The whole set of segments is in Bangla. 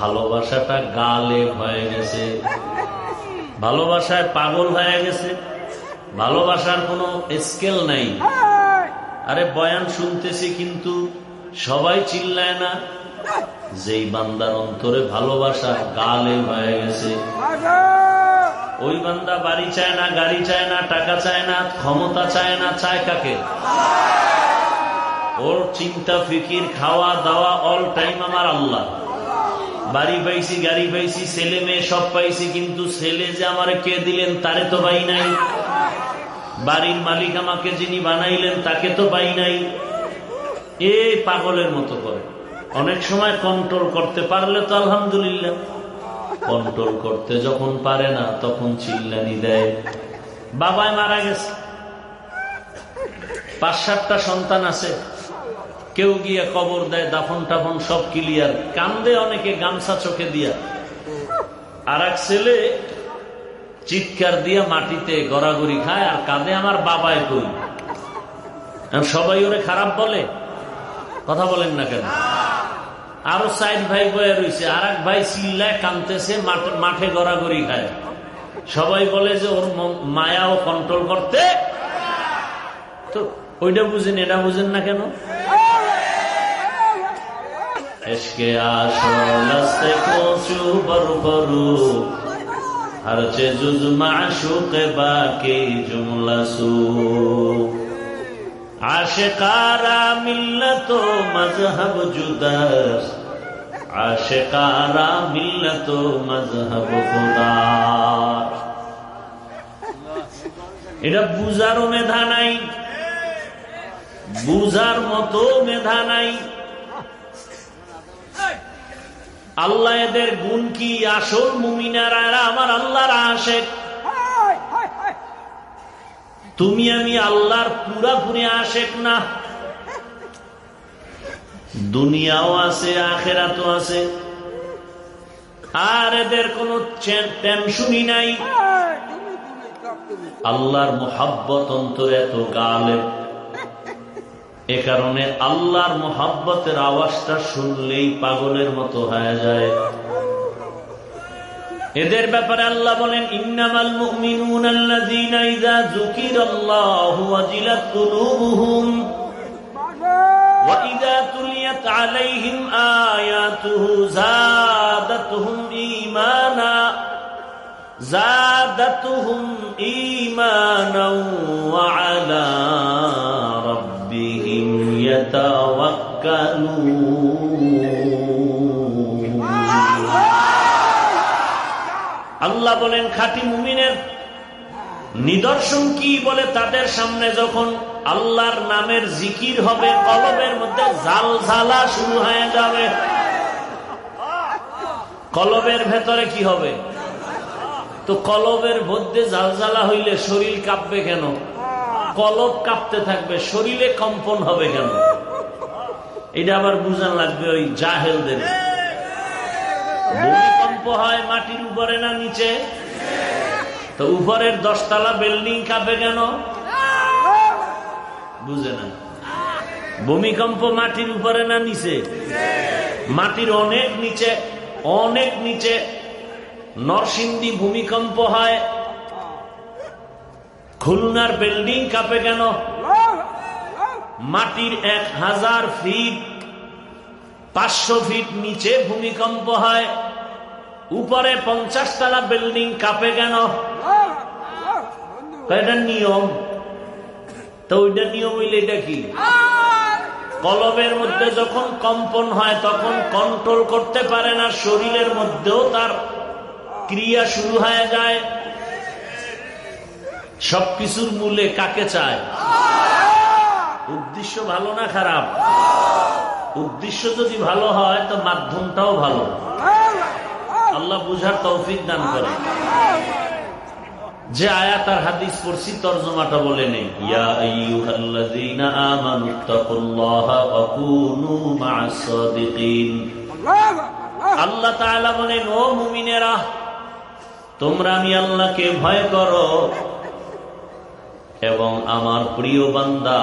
ভালোবাসাটা গালে হয়ে গেছে। ভালোবাসায় পাগল হয়ে গেছে। ভালোবাসার কোনো স্কেল নাই। আরে বয়ান শুনতেছি কিন্তু সবাই চিল্লায় না। যেই বান্দার অন্তরে ভালোবাসা গালে হয়ে গেছে। ওই বান্দা বাড়ি চায় না, গাড়ি চায় না, টাকা চায় না, ক্ষমতা চায় না, চায় কাকে? ওর চিন্তা, ফিকির খাওয়া দাওয়া অল টাইম আমার আল্লাহ। বাড়ি পাইছি, গাড়ি পাইছি, ছেলে মেয়ে সব পাইছি, কিন্তু ছেলে যে আমার কে দিলেন তারে তো পাই নাই। বাড়ির মালিক আমাকে যিনি বানাইলেন, তাকে তো পাই নাই। এ পাগলের মতো করে। অনেক সময় কন্ট্রোল করতে পারলে তো আলহামদুলিল্লাহ। কন্ট্রোল করতে যখন পারে না, তখন চিল্লানি দেয়। বাবায় মারা গেছে। পাঁচ সাতটা সন্তান আছে। কেউ গিয়ে কবর দেয়, দাফন টাফন সব ক্লিয়ার কান্দে অনেকে, গামছা চোখে দিয়া। আর এক ছেলে চিৎকার দিয়া মাটিতে গড়াগড়ি খায় আর কাঁদে, আমার বাবায় কই? সবাই ওরে খারাপ বলে। কথা বলেন না কেন? আরও সাইড ভাই বয়ে রয়েছে আর এক ভাই চিল্লায় কানতেছে মাঠে- গড়াগড়ি খায়। সবাই বলে যে ওর ম- মায়া ও কন্ট্রোল করতে। তো ওইটা বুঝেন, এটা বুঝেন না কেন? এসকে আসল আস্তে কচু বড় বড় হরচে জুজ মাশুক বাকি জুমলা সু। আশেকারা মিল্লত মজহব জুদাস। আশেকারা মিল্লত মজহব খুদার এটা বুঝারও মেধা নাই, বুঝার মতো মেধা নাই। আল্লাহ এদের গুণ কি? আসল মুমিনারা আমার আল্লাহর আশেক। তুমি আমি আল্লাহর পুরাপুরি আশেক না। দুনিয়াও আছে আখেরাতও আছে। আর এদের কোনো টেনশনই নাই। আল্লাহর মোহাব্বত অন্তরে এত গালে এ কারণে আল্লাহর মোহাব্বতের আওয়াজটা শুনলেই পাগলের মতো হয়ে যায়। এদের ব্যাপারে আল্লাহ বলেন, ইন্নামাল মুমিনুন আল্লাযীনা ইযা যুকিরাল্লাহু ওয়াজিলাত কুলুবুহুম ওয়া ইযা তুলিয়াত আলাইহিম আয়াতুহু যাদাতুহুম ঈমানা, যাদাতুহুম ওয়া আলা আল্লাহ বলেন, খাঁটি মুমিনের নিদর্শন কি বলে তাদের সামনে যখন আল্লাহর নামের জিকির হবে কলবের মধ্যে জাল ঝালা শুরু হয়ে যাবে। কলবের ভেতরে কি হবে? তো কলবের মধ্যে জালজালা হইলে শরীর কাঁপবে কেন? কলব কাঁপতে থাকবে, শরীরে কম্পন হবে কেন? এটা আবার বুঝান লাগবে ওই জাহেলদের। ভূমিকম্প হয় মাটির উপরে না নিচে? তো উপরের দশতলা বিল্ডিং কাঁপে কেন? বুঝে না। ভূমিকম্প মাটির উপরে না নিচে? মাটির অনেক নিচে অনেক নিচে নরসিংদী ভূমিকম্প হয়। খুলনার বিল্ডিং কাঁপে কেন? মাটির এক হাজার ফিট পাঁচশো ফিট নিচে ভূমিকম্প হয়। উপরে পঞ্চাশ তলা বিল্ডিং কাঁপে কেন? নিয়ম। তো ওইটা নিয়ম হইলে এটা কি? কলবের মধ্যে যখন কম্পন হয়, তখন কন্ট্রোল করতে পারে না, শরীরের মধ্যেও তার ক্রিয়া শুরু হয়ে যায়। সবকিছুর মূলে কাকে চায়? উদ্দেশ্য ভালো না খারাপ? উদ্দেশ্য যদি ভালো হয়, তো মাধ্যমটাও ভালো। আল্লাহ বুঝার তৌফিক দান করে। যে আয়াত আর হাদিস পড়ছি, তর্জমাটা বলে নেই আল্লাহ তাআলা বলেন, ও মুমিনেরা, তোমরা আমি আল্লাহকে ভয় করো এবং আমার প্রিয় বান্দা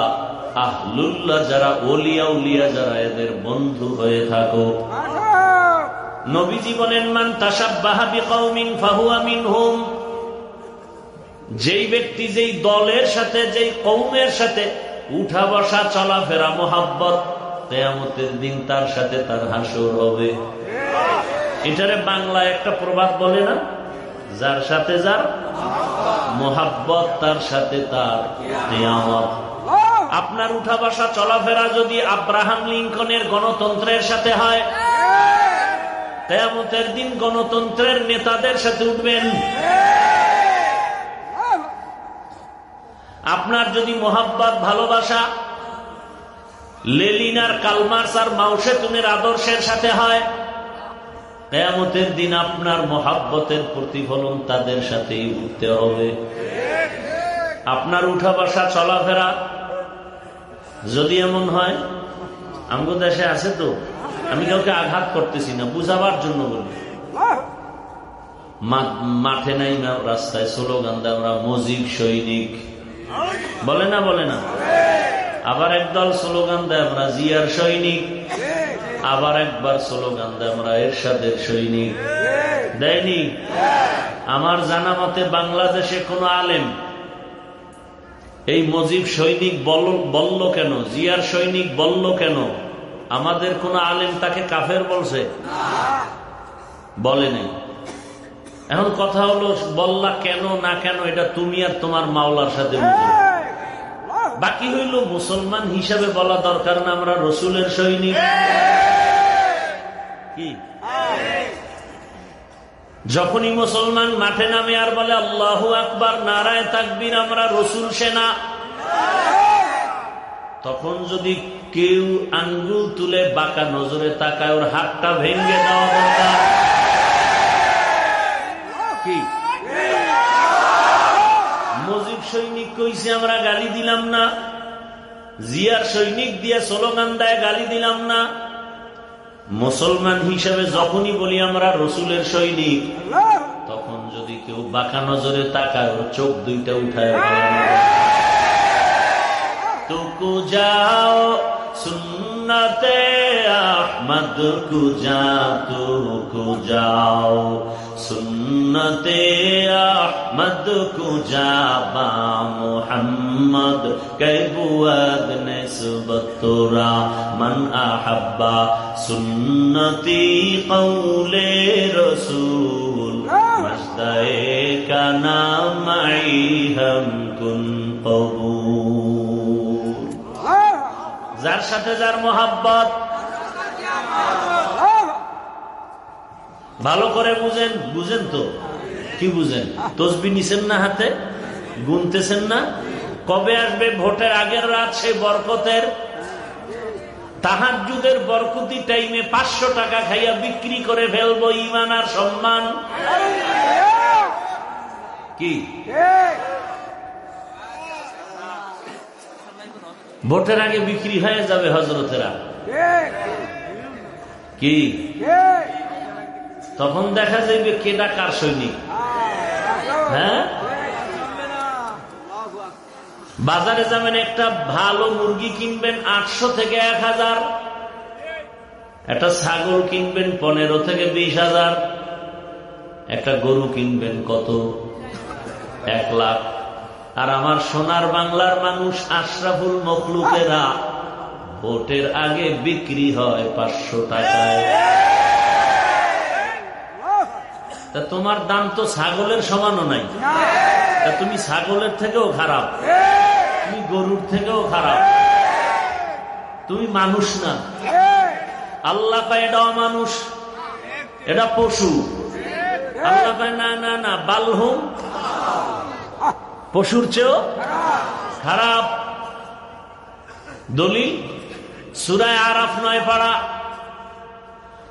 আহলুল্লাহ যারা ওলিয়া উলিয়া যারা এদের বন্ধু হয়ে থাকো। নবী জীবনের মান যেই ব্যক্তি যেই দলের সাথে, যেই কৌমের সাথে উঠা বসা, চলাফেরা, মোহাব্বত, কেয়ামতের দিন তার সাথে তার হাসর হবে। এটারে বাংলায় একটা প্রবাদ বলে না? যার সাথে যার মোহাব্বত, তার সাথে তার কেয়ামত। আপনার উঠা বসা চলাফেরা যদি আব্রাহাম লিঙ্কনের গণতন্ত্রের সাথে হয়, কেয়ামতের দিন গণতন্ত্রের নেতাদের সাথে উঠবেন। আপনার যদি মোহাব্বত, ভালোবাসা লেলিনার কালমার্স আর মাউসেতুনের আদর্শের সাথে হয়, কেয়ামতের দিন আপনার মহাব্বতের প্রতিফলন তাদের সাথেই উঠতে হবে। আপনার উঠা বসা চলাফেরা যদি এমন হয়, আমগো দেশে আছে তো, আমি কাউকে আঘাত করতেছি না, বুঝাবার জন্য বলি। মাঠে নাই রাস্তায় স্লোগান দেয় আমরা মজিব সৈনিক। বলে না বলে না। আবার একদল স্লোগান দেয় আমরা, জিয়ার সৈনিক। আবার একবার স্লোগান দেয় আমরা, এরশাদের সৈনিক। দেয়নি? আমার জানা মতে বাংলাদেশে কোনো আলেম এই মজিব সৈনিক বল- বলল কেন? জিয়ার সৈনিক বলল কেন? আমাদের কোন আলেম তাকে কাফের বলছে? বলে নাই। এখন কথা হলো, বললা কেন, না কেন, এটা তুমি আর তোমার মাওলার সাথে। বাকি হইল, মুসলমান হিসাবে বলা দরকার না, আমরা রসুলের সৈনিক। কি? যখনই মুসলমান মাঠে নামে আর বলে, আল্লাহ আকবার, নারায় তাকবীর, আমরা রসুল সেনা। তখন যদি কেউ আঙ্গুল তুলে বাঁকা নজরে তাকায়, ওর হাতটা ভেঙে দেওয়া দরকার। কি? মজিব সৈনিক কইছে, আমরা গালি দিলাম না। জিয়ার সৈনিক দিয়ে স্লোগান দেয়, গালি দিলাম না। মুসলমান হিসাবে যখনই বলি আমরা রসুলের সৈনিক তখন যদি কেউ বাঁকা নজরে তাকায় চোখ দুইটা উঠায় তুকু যাও সুন্নতে আহমদ কুজা তুকু যাও। সুন্নতে আহমদ কুজা বা মোহাম্মদ কৈবুয়াদ নিসবত তোরা মান আহাব্বা সুন্নতি কৌলে রসুল মজদায়ে কানা মাই হম কুন কবুল। যার সাথে যার মোহাব্বত ভালো করে বুঝেন বুঝেন তো? কি বুঝেন? তসবি নিছেন না হাতে? গুনতেছেন না? কবে আসবে ভোটের আগের রাত সেই বরকতের? তাহার যুগের বরকতি টাইমে পাঁচশো টাকা খাইয়া বিক্রি করে ফেলব ইমান আর সম্মান। কি? ভোটের আগে বিক্রি হয়ে যাবে হজরতেরা কি? তখন দেখা যাবে কেডা কার সৈনিক। হ্যাঁ? বাজারে যাবেন একটা ভালো মুরগি কিনবেন আটশো থেকে এক হাজার, একটা ছাগল কিনবেন পনেরো থেকে বিশ হাজার, একটা গরু কিনবেন কত? এক লাখ। আর আমার সোনার বাংলার মানুষ আশরাফুল মখলুকেরা ভোটের আগে বিক্রি হয় পাঁচশো টাকায়। তা তোমার দাম তো ছাগলের সমানও নাই। তা তুমি ছাগলের থেকেও খারাপ। তুমি গরুর থেকেও খারাপ। তুমি মানুষ না। আল্লাহ পায় এটা অমানুষ এটা পশু। আল্লাহ পায় না না না বালহুম পশুর চেয়েও খারাপ। দলিল সুরায় আরাফ নয় পাড়া।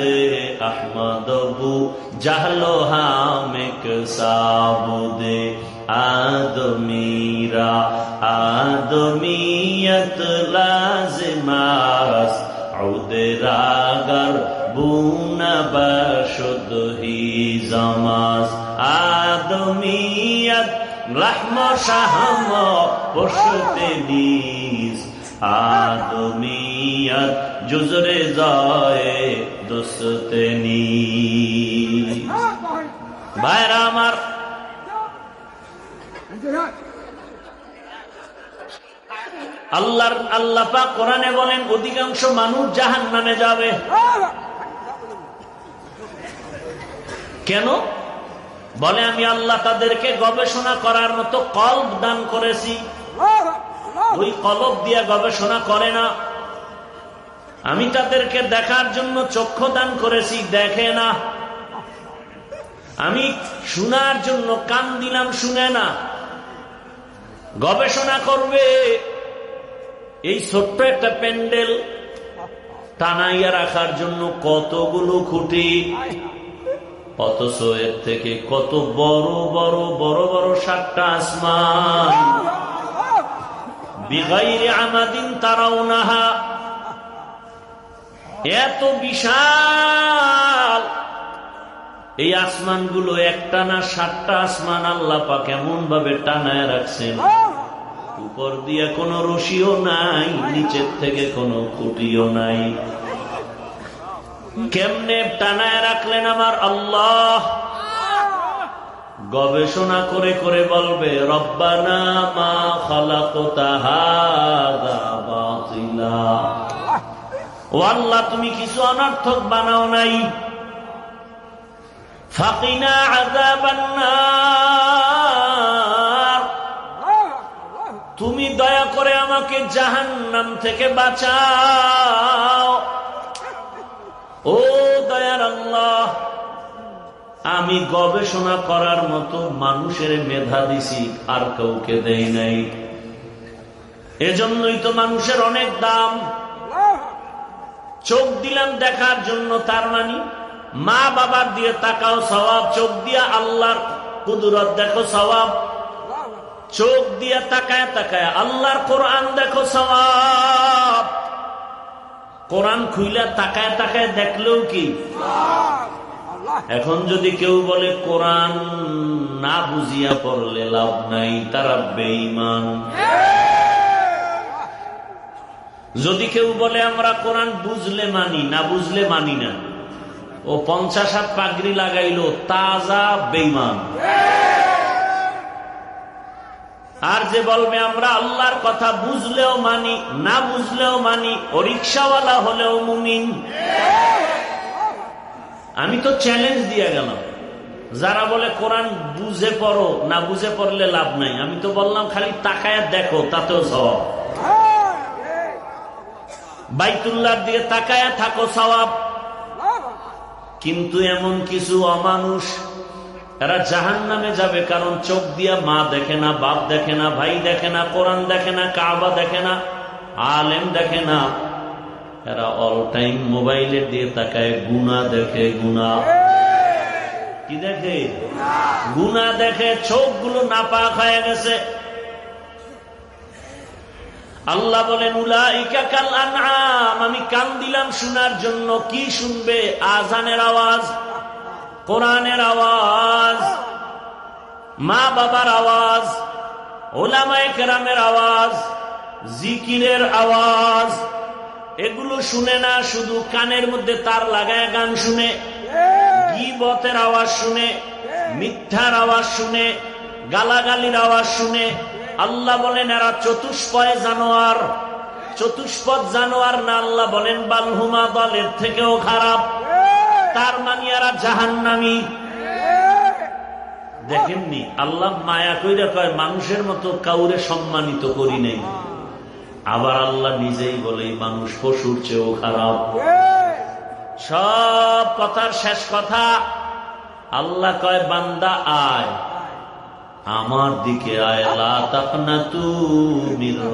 تے احمد ابو جہلو ہام ایک صاحب دے آدمیرا آدمیت لازماس عود راگر بون بشد ہی زماس آدمیت লাহম সাহম পশুতে জুজরে ভাইরা আমার আল্লাহ কোরআনে বলেন, অধিকাংশ মানুষ জাহান নামে যাবে। কেন? বলে আমি আল্লাহ তাদেরকে গবেষণা করার মতো কল্প দান করেছি। ওই কলব দিয়ে গবেষণা করে না। আমি তাদেরকে দেখার জন্য চক্ষু দান করেছি দেখে না। আমি শোনার জন্য কান দিলাম শুনে না। গবেষণা করবে। এই ছোট্ট একটা প্যান্ডেল টানাইয়া রাখার জন্য কতগুলো খুঁটি? অথচ এর থেকে কত বড় বড় বড় বড় সাতটা আসমান। বিগাইরে আমাদিন তারাও নাহা এত বিশাল। এই আসমানগুলো একটা না সাতটা আসমান আল্লাহ পাক এমন ভাবে টানায় রাখছেন। উপর দিয়ে কোনো রশিও নাই, নিচের থেকে কোনো খুঁটিও নাই। কেমনে টানায় রাখলেন আমার আল্লাহ? গবেষণা করে করে বলবে, রব্বানা মা তুমি কিছু অনর্থক বানাও নাই। ফাকিনা তুমি দয়া করে আমাকে জাহান্নাম থেকে বাঁচাও। আমি গবেষণা করার মতো মানুষের মেধা দিছি, আর কাউকে দেই নাই। এজন্যই তো মানুষের অনেক দাম। চোখ দিলাম দেখার জন্য তার মানে মা বাবার দিয়ে তাকাও সবাব চোখ দিয়া আল্লাহর কুদুরত দেখো সবাব চোখ দিয়ে তাকায় তাকায় আল্লাহর কোরআন দেখো সবাব কোরআন খুইলা তাকায় তাকায় দেখলেও কি? এখন যদি কেউ বলে কোরআন না বুঝিয়া পড়লে লাভ নাই তারা বেঈমান। যদি কেউ বলে আমরা কোরআন বুঝলে মানি না বুঝলে মানি না। ও পঞ্চাশ হাত পাগড়ি লাগাইলো তাজা বেইমান আর যে বলবে আমরা আল্লাহর কথা বুঝলেও মানি না বুঝলেও মানি ও রিক্সাওয়ালা হলেও মুমিন। আমি তো চ্যালেঞ্জ দিয়ে গেলাম। যারা বলে, কোরআন বুঝে পড়ো, না বুঝে পড়লে লাভ নাই। আমি তো বললাম, খালি তাকায় দেখো, তাতেও সবাব বাইতুল্লার দিকে তাকায় থাকো সবাব কিন্তু এমন কিছু অমানুষ, এরা জাহান নামে যাবে, কারণ চোখ দিয়া মা দেখে না, বাপ দেখে না, ভাই দেখে না, কোরআন দেখে না, কাবা দেখে না, আলেম দেখে না। এরা অল টাইম মোবাইলের দিয়ে তাকায় গুনা দেখে গুনা কি দেখে? গুনা দেখে, চোখগুলো নাপাক হয়ে গেছে। আল্লাহ বলেন আমি কান দিলাম শোনার জন্য। কি শুনবে? আজানের আওয়াজ, কোরআনের আওয়াজ মা বাবার আওয়াজ, ওলামায় কেরামের আওয়াজ, জিকিরের আওয়াজ। এগুলো শুনে না, শুধু কানের মধ্যে তার লাগায় গান শুনে, গিবতের আওয়াজ শুনে, মিথ্যার আওয়াজ শুনে, গালাগালির আওয়াজ শুনে। আল্লাহ বলেন, এরা চতুষ্পয় জানোয়ার। চতুষ্পদ জানোয়ার না, আল্লাহ বলেন, বালহুমা দলের থেকেও খারাপ। তার মানে এরা জাহান্নামি। দেখেননি, আল্লাহ মায়া কইরা কয়, মানুষের মতো কাউরে সম্মানিত করি নেই। আবার আল্লাহ নিজেই বলে মানুষ পশুর চেয়েও খারাপ। সব কথার শেষ কথা, আল্লাহ কয়, বান্দা, আয়। আমার দিকে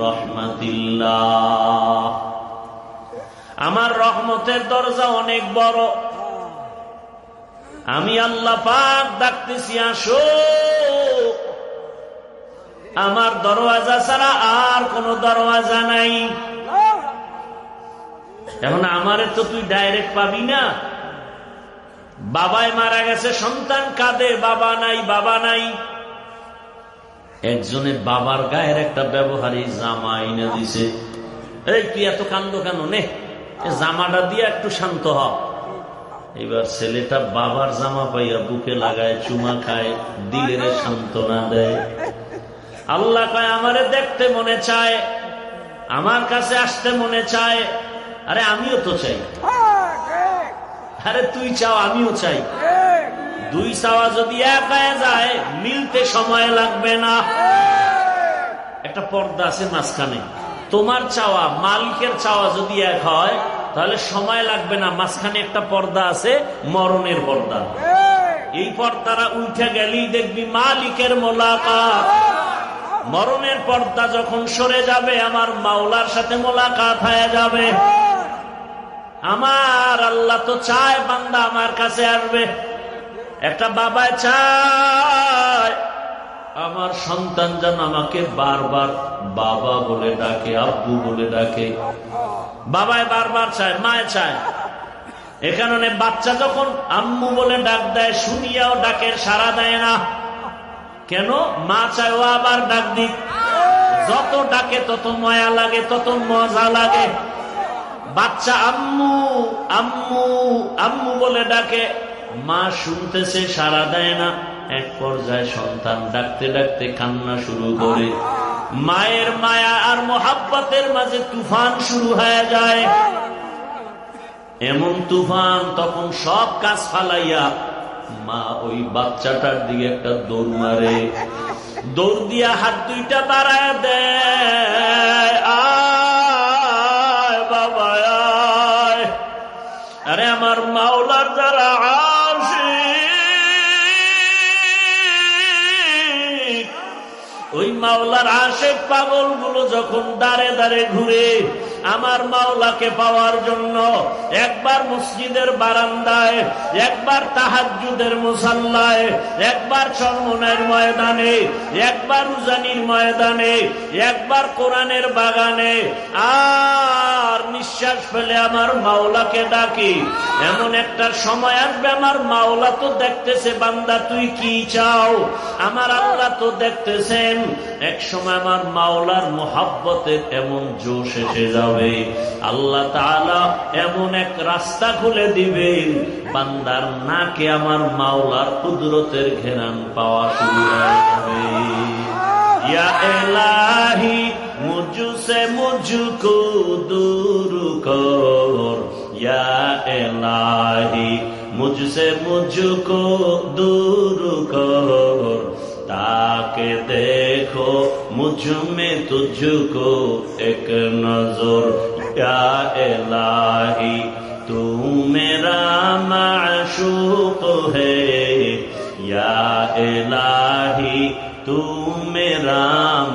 রহমাতিল্লাহ। আমার রহমতের দরজা অনেক বড়। আমি আল্লাহ পাক ডাকতেছি, আসো। আমার দরওয়াজা ছাড়া আর কোন দরওয়াজা নাই। এখন আমারে তো তুই ডাইরেক্ট পাবি না। বাবায় মারা গেছে, সন্তান কাঁদে, বাবা নাই বাবা নাই। একজনের বাবার গায়ের একটা ব্যবহারী জামা এনে দিছে। এই, তুই এত কান্দ কেন? নে জামাটা দিয়ে একটু শান্ত হ। এবার ছেলেটা বাবার জামা পাইয়া বুকে লাগায়, চুমা খায়, দিলের সান্ত্বনা দেয়। আল্লাহ কয়, আমারে দেখতে মনে চায়, আমার কাছে আসতে মনে চায়। আরে, আমিও তো চাই। আরে, তুই চাও, আমিও চাই। দুই চাওয়া যদি এক যায়, মিলতে সময় লাগবে না। একটা পর্দা আছে মাঝখানে। তোমার চাওয়া, মালিকের চাওয়া যদি এক হয়, তাহলে সময় লাগবে না। মাঝখানে একটা পর্দা আছে, মরণের পর্দা। এই পর্দারা উঠে গেলেই দেখবি মালিকের মোলাকাত। পর্দা যখন সরে যাবে, আমার মাওলার সাথে মোলাকাত হয়ে যাবে। আমার আল্লাহ তো চায় বান্দা আমার কাছে আসবে। একটা বাবায় চায়, আমার সন্তান যেন আমাকে বারবার বাবা বলে ডাকে, আব্বু বলে ডাকে। বাবায় বারবার চায়, মায় চায়। এ কারণে বাচ্চা যখন আম্মু বলে ডাক দেয়, শুনিয়াও ডাকের সাড়া দেয় না। কেন? মা চায়, ও আবার ডাক দিক। যত ডাকে তত ময়া লাগে, তত মজা লাগে। বাচ্চা আম্মু আম্মু আম্মু বলে ডাকে। মা শুনতেছে, সাড়া দেয় না। এক পর্যায়ে সন্তান ডাকতে ডাকতে কান্না শুরু করে। মায়ের মায়া আর মোহাব্বতের মাঝে তুফান শুরু হয়ে যায়। এমন তুফান, তখন সব কাজ ফালাইয়া মা ওই বাচ্চাটার দিকে একটা দৌড় মারে। দৌড় দিয়া হাত দুইটা বাড়ায় আসে ওই মাওলার আশেক পাগলগুলো যখন দাঁড়ে দাঁড়ে ঘুরে আমার মাওলাকে পাওয়ার জন্য একবার মসজিদের বারান্দায়, একবার তাহাজুদের মুসাল্লায়, একবার চরমনের ময়দানে, একবার উজানির ময়দানে, একবার কোরআনের বাগানে, আর নিঃশ্বাস ফেলে আমার মাওলাকে ডাকি। এমন একটা সময় আসবে, আমার মাওলা তো দেখতেছে, বান্দা, তুই কি চাও? আমার আল্লাহ তো দেখতেছেন। এক সময় আমার মাওলার মোহাব্বতের এমন জোশ এসে যাবে আল্লাহ এমন এক রাস্তা খুলে দিবেন, বান্দার নাকে আমার মাওলার কুদরতের ঘেরান পাওয়া শুরু হয়ে যাবে। ইয়া এলাহি মুঝসে মুঝকো দূর কর। ইয়া এলাহি মুঝসে মুঝকো দূর কর। তাকে দেখো মুঝমে তুঝকো এক নজর এলাহি তু মেরা মাশুক হে এলাহি তু মেরা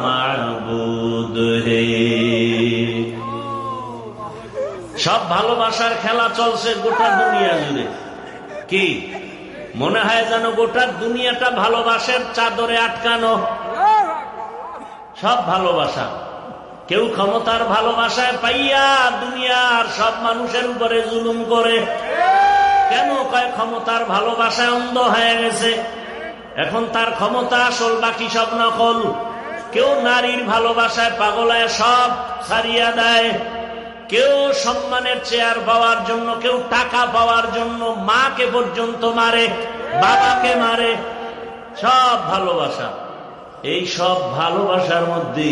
মাবুদ হে সব ভালোবাসার খেলা চলছে গোটা দুনিয়া জুড়ে। কি? মনে হয় যেন গোটা দুনিয়াটা ভালোবাসার চাদরে আটকানো। সব ভালোবাসা। কেউ ক্ষমতার ভালোবাসায় পাইয়া দুনিয়ার সব মানুষের উপরে জুলুম করে। কেন কয় ক্ষমতার ভালোবাসায় অন্ধ হয়ে গেছে? এখন তার ক্ষমতা আসল, বাকি সব নকল। কেউ নারীর ভালোবাসায় পাগলায় সব ছাড়িয়া দেয়। কেউ সম্মানের চেয়ার পাওয়ার জন্য, কেউ টাকা পাওয়ার জন্য মাকে পর্যন্ত মারে, বাবাকে মারে, সব ভালোবাসা। এই সব ভালোবাসার মধ্যে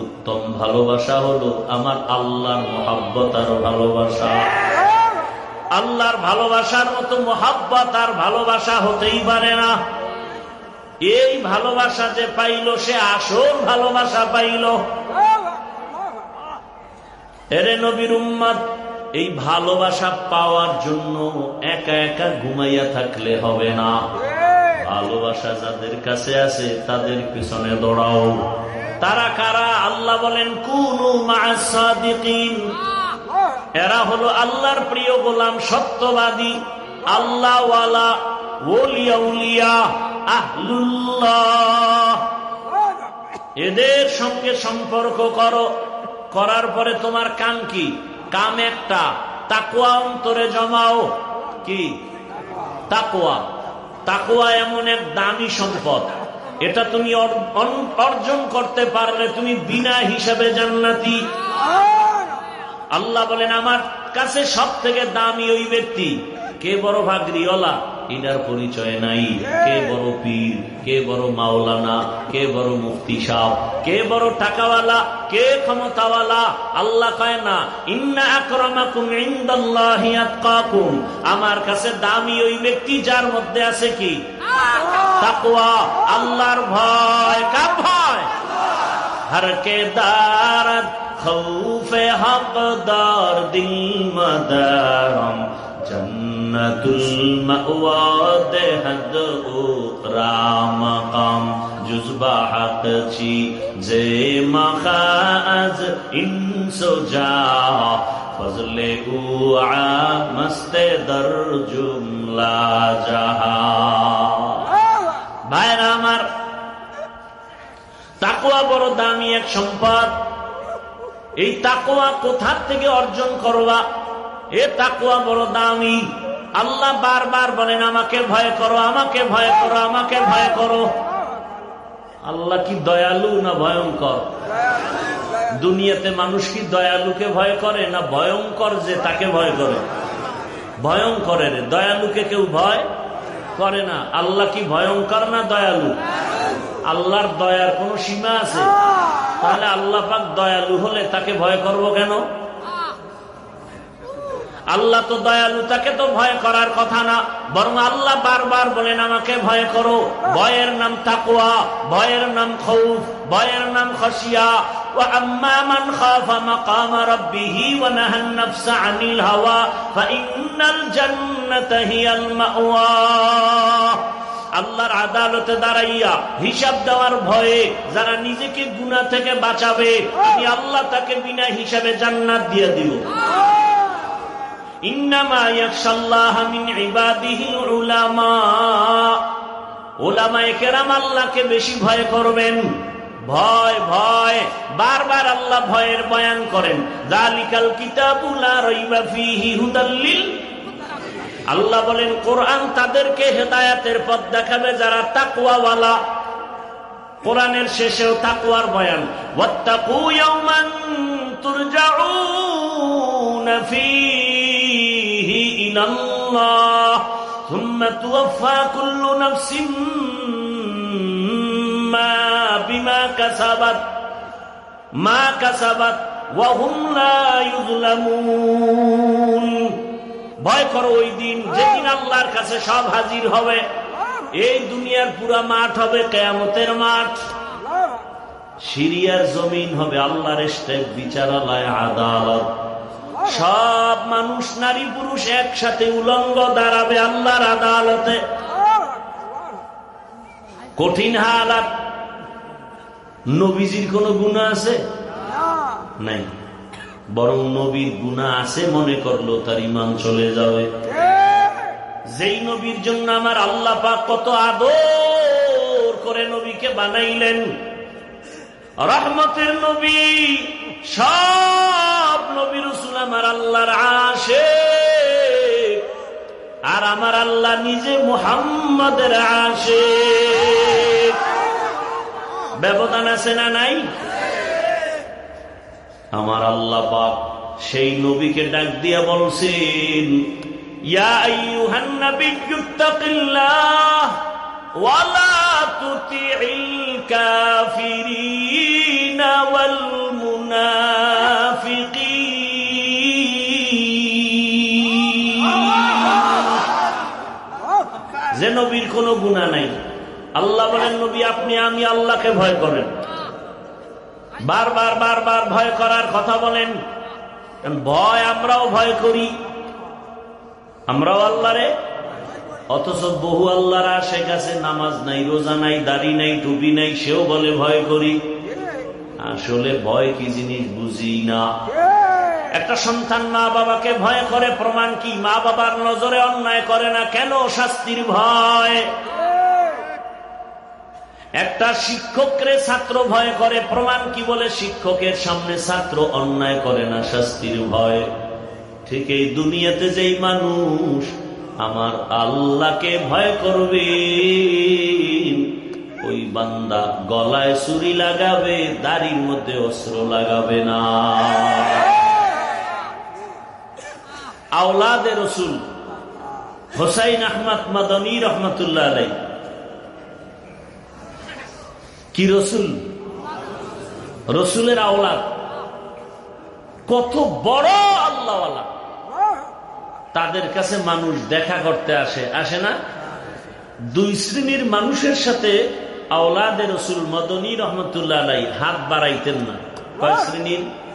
উত্তম ভালোবাসা হলো আমার আল্লাহর মহাব্বত আর ভালোবাসা। আল্লাহর ভালোবাসার মতো মহাব্বত আর ভালোবাসা হতেই পারে না। এই ভালোবাসা যে পাইল, সে আসল ভালোবাসা পাইল। এরে নবীর উম্মত এই ভালোবাসা পাওয়ার জন্য একা একা ঘুমাইয়া থাকলে হবে না। ভালোবাসা যাদের কাছে আছে, তাদের পিছনে দৌড়াও। তারা কারা? আল্লাহ বলেন, কুনু এরা হলো আল্লাহর প্রিয় গোলাম, সত্যবাদী, আল্লাহওয়ালা ওলিয়া এদের সঙ্গে সম্পর্ক করো। করার পরে তোমার কাম কি? কাম একটা। তাকুয়া অন্তরে জমাও। কি? তাকুয়া তাকুয়া এমন এক দামি সম্পদ। এটা তুমি অর্জন করতে পারলে তুমি বিনা হিসাবে জান্নাতি। আল্লাহ বলেন, আমার কাছে সব থেকে দামি ওই ব্যক্তি। কে বড় ভাগরিওয়ালা এটার পরিচয় নাই। কে বড় পীর, কে বড় মাওলানা, কে বড় মুক্তি সাহ কে বড় টাকাওয়ালা, কে ক্ষমতাওয়ালা, আল্লাহ কয় না, ইন্না আকরামাকুম ইনদাল্লাহি আতকাকুম। আমার কাছে দামি ওই ব্যক্তি যার মধ্যে আছে কি? তাকওয়া, আল্লাহর ভয় কা ভয়? হর কে দার খৌফে হকদার দিল মদারম। জন্নতুল মাওয়াতে জুজবা হক জে মাখাজ ইনসো জা ফজলে গুয়া মস্তে দর জুমলা জাহা। ভাইরা আমার তাকুয়া বড় দামি এক সম্পদ। এই তাকুয়া কোথার থেকে অর্জন করবা? এ তাকুয়া বড় দামি। আল্লাহ বারবার বলেন, আমাকে ভয় করো, আমাকে ভয় করো, আমাকে ভয় করো। আল্লাহ কি দয়ালু না ভয়ঙ্কর? দুনিয়াতে মানুষ কি দয়ালুকে ভয় করে না ভয়ঙ্কর যে তাকে ভয় করে? ভয়ঙ্করের দয়ালুকে কেউ ভয় করে না। আল্লাহ কি ভয়ঙ্কর না দয়ালু? আল্লাহর দয়ার কোন সীমা আছে? তাহলে আল্লাহ পাক দয়ালু হলে তাকে ভয় করব কেন? আল্লাহ তো দয়ালু তাকে তো ভয় করার কথা না বরং আল্লাহ বারবার বলেন আমাকে ভয় করো ভয়ের নাম তাকুয়া ভয়ের নাম খৌফ ভয়ের নাম খসিয়া وأما من خاف مقام ربه ونهى النفس عن الهوى فإن الجنة هي المأوى আল্লাহর আদালতে দাঁড়াইয়া হিসাব দেওয়ার ভয়ে যারা নিজেকে গুণা থেকে বাঁচাবে আমি আল্লাহ তাকে বিনা হিসাবে জান্নাত দিয়ে দিব আল্লাহকে বেশি ভয় করবেন। ভয় ভয়। বারবার আল্লাহ ভয়ের বয়ান করেন। জালিকাল আল্লাহ বলেন, কোরআন তাদেরকে হেদায়াতের পথ দেখাবে যারা তাকুয়াওয়ালা কোরআনের শেষেও তাকুয়ার বয়ান, ওয়াত্তাকু ভয় করো ওই দিন, যেদিন আল্লাহর কাছে সব হাজির হবে। এই দুনিয়ার পুরা মাঠ হবে কেয়ামতের মাঠ। সিরিয়ার জমিন হবে আল্লাহর স্টেপ বিচারালয় আদালত। সব মানুষ, নারী, পুরুষ একসাথে উলঙ্গ দাঁড়াবে আল্লাহর আদালতে। কঠিন হালাত। নবীজির কোনো গুণা আছে? নাই। বরং নবীর গুণা আছে, মনে করল তার ইমান চলে যাবে। যেই নবীর জন্য আমার আল্লাহ পাক কত আদর করে নবীকে বানাইলেন। রহমতের নবী, সব নবী রসুল আমার আল্লাহর আসে আর আমার আল্লাহ নিজে মুহাম্মাদের আসে ব্যবধান আছে না নাই? আমার আল্লাহ পাক সেই নবীকে ডাক দিয়া বলছেন ওয়ালা তুতি'ল কাফিরিনা। কোনো গুণা নাই। আল্লাহ বলেন, নবী, আপনি, আমি আল্লাহকে ভয় করেন। বারবার বারবার ভয় করার কথা বলেন। ভয় আমরাও ভয় করি। আমরাও আল্লাহরে অথচ বহু আল্লাহরা সে কাছে নামাজ নাই, রোজা নাই, দাড়ি নাই, টুপি নাই, সেও বলে ভয় করি। আসলে ভয় কি জিনিস বুঝি না। একটা সন্তান মা বাবাকে ভয় করে, প্রমাণ কি? মা বাবার নজরে অন্যায় করে না কেন শাস্তির ভয়? একটা শিক্ষকরে ছাত্র ভয় করে, প্রমাণ কি বলে? শিক্ষকের সামনে ছাত্র অন্যায় করে না শাস্তির ভয়। ঠিক এই দুনিয়াতে যেই মানুষ আমার আল্লাহকে ভয় করবে, ওই বান্দা গলায় ছুরি লাগাবে, দাড়ির মধ্যে অস্ত্র লাগাবে না। আওলাদে রসুল হোসাইন আহমদ মাদনী রহমতুল্লাহ আলাই কি রসুল? রসুলের আওলাদ। কত বড় আল্লাহওয়ালা। তাদের কাছে মানুষ দেখা করতে আসে। আসে না? দুই শ্রেণির মানুষের সাথে আওলাদে রসুল মদনী রহমতুল্লাহ আলাই হাত বাড়াইতেন না। কয় শ্রেণির?